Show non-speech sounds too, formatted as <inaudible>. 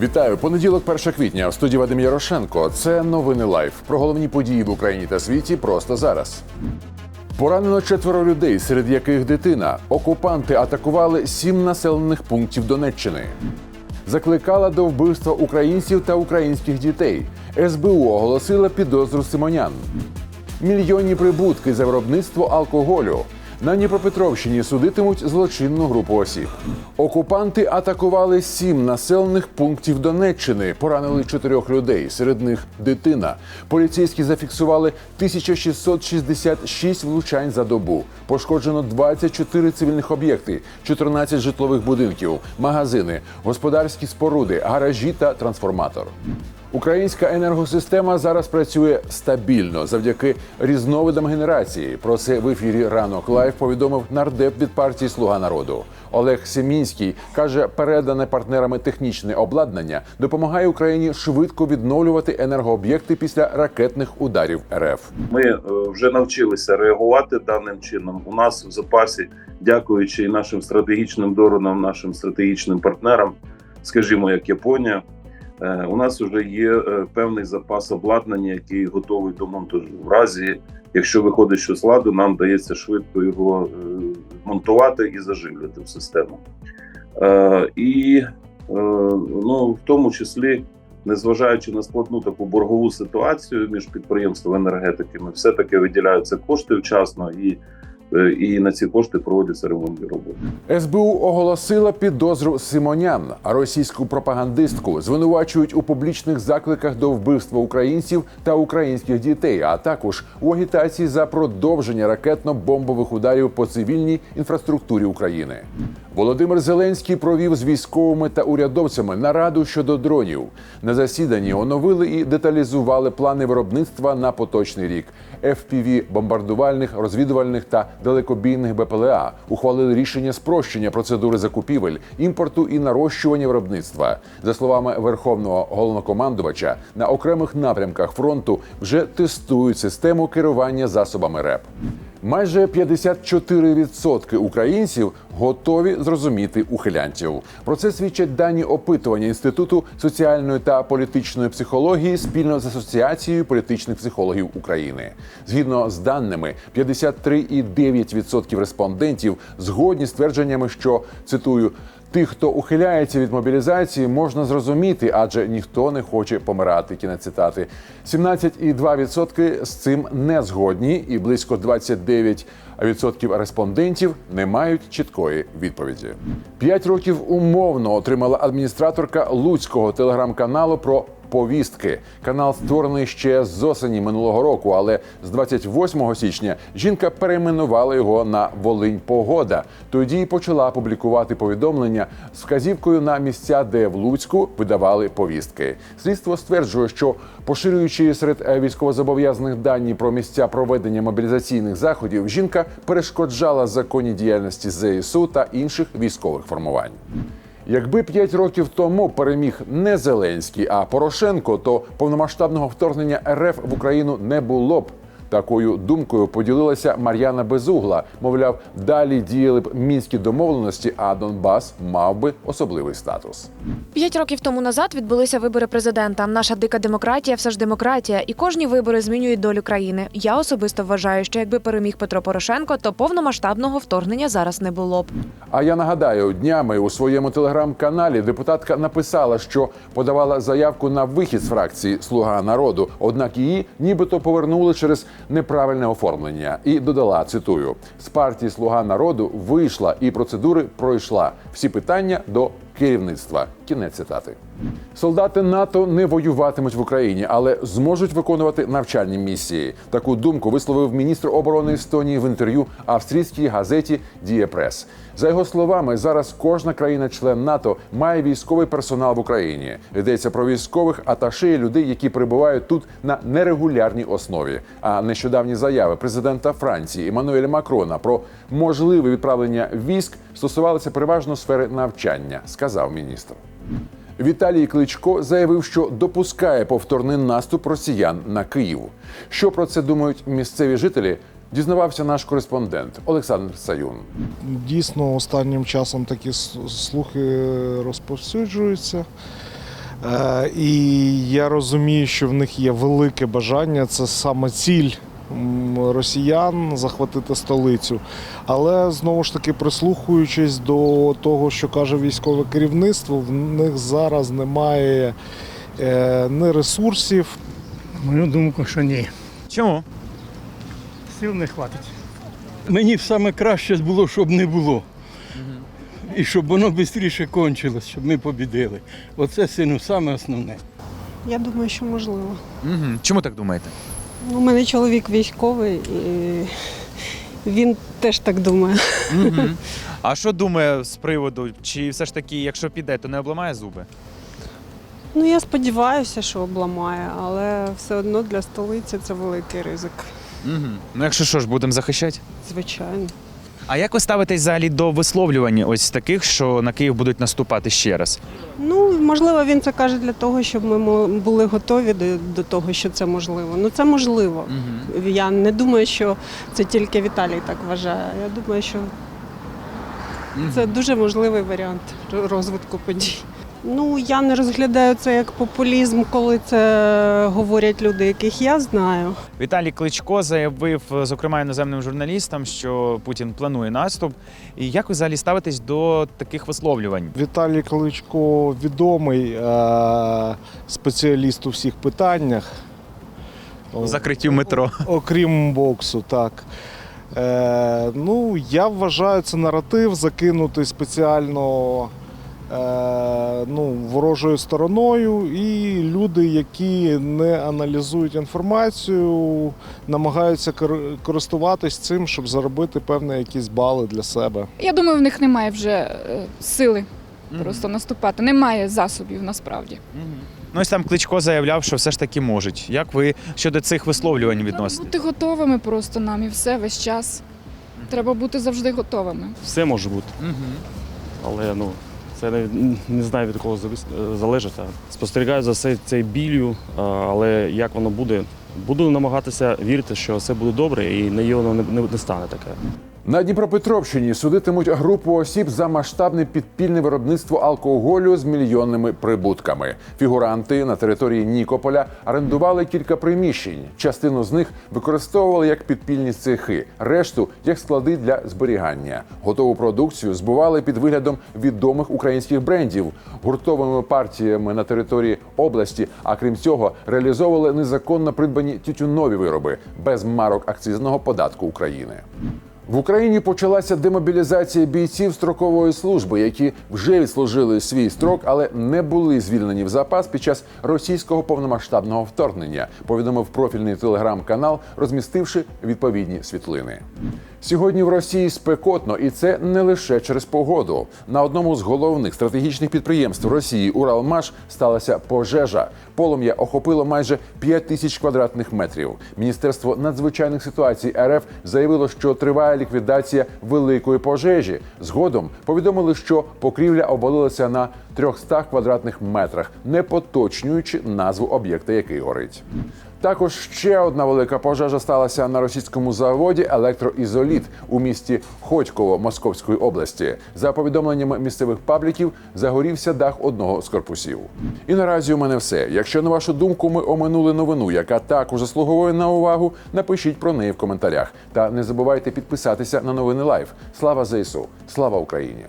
Вітаю! Понеділок, 1 квітня. В студії Вадим Ярошенко. Це новини лайф. Про головні події в Україні та світі просто зараз. Поранено четверо людей, серед яких дитина. Окупанти атакували сім населених пунктів Донеччини. Закликала до вбивства українців та українських дітей. СБУ оголосила підозру Симонян. Мільйонні прибутки за виробництво алкоголю. На Дніпропетровщині судитимуть злочинну групу осіб. Окупанти атакували сім населених пунктів Донеччини, поранили чотирьох людей, серед них дитина. Поліцейські зафіксували 1666 влучань за добу. Пошкоджено 24 цивільних об'єкти, 14 житлових будинків, магазини, господарські споруди, гаражі та трансформатор. Українська енергосистема зараз працює стабільно завдяки різновидам генерації. Про це в ефірі ранок лайв повідомив нардеп від партії Слуга народу. Олег Семінський каже, передане партнерами технічне обладнання допомагає Україні швидко відновлювати енергооб'єкти після ракетних ударів РФ. Ми е, вже навчилися реагувати даним чином. У нас в запасі, дякуючи нашим стратегічним доронам, нашим стратегічним партнерам, скажімо, як Японія, у нас вже є е, певний запас обладнання, який готовий до монтажу. В разі, якщо виходить щось з ладу, нам дається швидко його е, монтувати і заживлювати в систему. Е, І е, ну, в тому числі незважаючи на складну таку боргову ситуацію між підприємствами енергетиками, все таки виділяються кошти вчасно і. Е, І на ці кошти проводяться ремонтні роботи. СБУ оголосила підозру Симонян, а російську пропагандистку звинувачують у публічних закликах до вбивства українців та українських дітей, а також у агітації за продовження ракетно-бомбових ударів по цивільній інфраструктурі України. Володимир Зеленський провів з військовими та урядовцями нараду щодо дронів. На засіданні оновили і деталізували плани виробництва на поточний рік. fpv бомбардувальних, розвідувальних та далекобійних БПЛА ухвалили рішення спрощення процедури закупівель, імпорту і нарощування виробництва. За словами верховного головнокомандувача, на окремих напрямках фронту вже тестують систему керування засобами РЕП. Майже 54% українців готові зрозуміти ухилянтів. Про це свідчать дані опитування інституту соціальної та політичної психології спільно з асоціацією політичних психологів України. Згідно з даними, 53,9% респондентів згодні з твердженнями, що цитую. Тих, хто ухиляється від мобілізації, можна зрозуміти, адже ніхто не хоче помирати. Кінець цитати. 17,2% з цим не згодні, і близько 29% респондентів не мають чіткої відповіді. П'ять років умовно отримала адміністраторка луцького телеграм-каналу про повістки. Канал створений ще з осені минулого року, але з 28 січня жінка перейменувала його на Волинь Погода. Тоді й почала публікувати повідомлення з вказівкою на місця, де в Луцьку видавали повістки. Слідство стверджує, що поширюючи серед е, військовозобов'язаних дані про місця проведення мобілізаційних заходів, жінка перешкоджала законній діяльності ЗСУ та інших військових формувань. Якби п'ять років тому переміг не Зеленський, а Порошенко, то повномасштабного вторгнення РФ в Україну не було б. Такою думкою поділилася Мар'яна Безугла. Мовляв, далі діяли б мінські домовленості, а Донбас мав би особливий статус. П'ять років тому назад відбулися вибори президента. Наша дика демократія все ж демократія, і кожні вибори змінюють долю країни. Я особисто вважаю, що якби переміг Петро Порошенко, то повномасштабного вторгнення зараз не було б. А я нагадаю, днями у своєму телеграм-каналі депутатка написала, що подавала заявку на вихід з фракції Слуга народу, однак її нібито повернули через неправильне оформлення. І додала цитую: з партії Слуга народу вийшла і процедури пройшла. Всі питання до керівництва. Кінець цитати. Солдати НАТО не воюватимуть в Україні, але зможуть виконувати навчальні місії. Таку думку висловив міністр оборони Естонії в інтерв'ю австрійській газеті Дія Прес. За його словами, зараз кожна країна-член НАТО має військовий персонал в Україні. Йдеться про військових аташе і людей, які перебувають тут на нерегулярній основі. А нещодавні заяви президента Франції Еммануеля Макрона про можливе відправлення військ стосувалися переважно сфери навчання, сказав міністр. Віталій Кличко заявив, що допускає повторний наступ росіян на Київ. Що про це думають місцеві жителі? Дізнавався наш кореспондент Олександр Саюн. Дійсно, останнім часом такі слухи розповсюджуються. Е, І я розумію, що в них є велике бажання, це саме ціль росіян захватити столицю. Але знову ж таки, прислухаючись до того, що каже військове керівництво, в них зараз немає е, ні ресурсів, Мою думку, що ні. Чому? Сил не хватить. Мені б саме краще було, щоб не було. І щоб воно швидше кончилось, щоб ми побідили. Оце сину саме основне. Я думаю, що можливо. Угу. Чому так думаєте? У мене чоловік військовий, і він теж так думає. Угу. <laughs> А що думає з приводу, чи все ж таки, якщо піде, то не обламає зуби? Ну я сподіваюся, що обламає, але все одно для столиці це великий ризик. Угу. Ну якщо що ж, будемо захищати? Звичайно. А як ви ставитесь взагалі до висловлювань ось таких, що на Київ будуть наступати ще раз? Ну можливо, він це каже для того, щоб ми були готові до, до того, що це можливо. Ну це можливо. Угу. Я не думаю, що це тільки Віталій так вважає. Я думаю, що це дуже можливий варіант розвитку подій. Ну, я не розглядаю це як популізм, коли це говорять люди, яких я знаю. Віталій Кличко заявив, зокрема іноземним журналістам, що Путін планує наступ. І як ви взагалі ставитесь до таких висловлювань? Віталій Кличко відомий е, спеціаліст у всіх питаннях. У закритті метро. Окрім боксу, так. Е, ну, я вважаю, це наратив закинутий спеціально е, ну, ворожою стороною, і люди, які не аналізують інформацію, намагаються кор- користуватись цим, щоб заробити певні якісь бали для себе. Я думаю, в них немає вже е, сили просто наступати. Немає засобів насправді. Ну ось там Кличко заявляв, що все ж таки можуть. Як ви щодо цих висловлювань Треба відносите? бути готовими просто нам і все весь час. Треба бути завжди готовими. Все може бути, Угу. але ну це не, не знаю від кого е, залежить. Спостерігаю за все цей білью, але як воно буде, буду намагатися вірити, що все буде добре і не воно не, не стане таке. На Дніпропетровщині судитимуть групу осіб за масштабне підпільне виробництво алкоголю з мільйонними прибутками. Фігуранти на території Нікополя орендували кілька приміщень. Частину з них використовували як підпільні цехи, решту як склади для зберігання. Готову продукцію збували під виглядом відомих українських брендів, гуртовими партіями на території області. А крім цього, реалізовували незаконно придбані тютюнові вироби без марок акцизного податку України. В Україні почалася демобілізація бійців строкової служби, які вже відслужили свій строк, але не були звільнені в запас під час російського повномасштабного вторгнення. Повідомив профільний телеграм-канал, розмістивши відповідні світлини. Сьогодні в Росії спекотно, і це не лише через погоду. На одному з головних стратегічних підприємств Росії Уралмаш сталася пожежа. Полум'я охопило майже 5 тисяч квадратних метрів. Міністерство надзвичайних ситуацій РФ заявило, що триває ліквідація великої пожежі. Згодом повідомили, що покрівля обвалилася на 300 квадратних метрах, не поточнюючи назву об'єкта, який горить. Також ще одна велика пожежа сталася на російському заводі Електроізоліт у місті Ходьково Московської області. За повідомленнями місцевих пабліків, загорівся дах одного з корпусів. І наразі у мене все. Якщо на вашу думку ми оминули новину, яка також заслуговує на увагу, напишіть про неї в коментарях. Та не забувайте підписатися на новини Лайв. Слава ЗСУ! Слава Україні!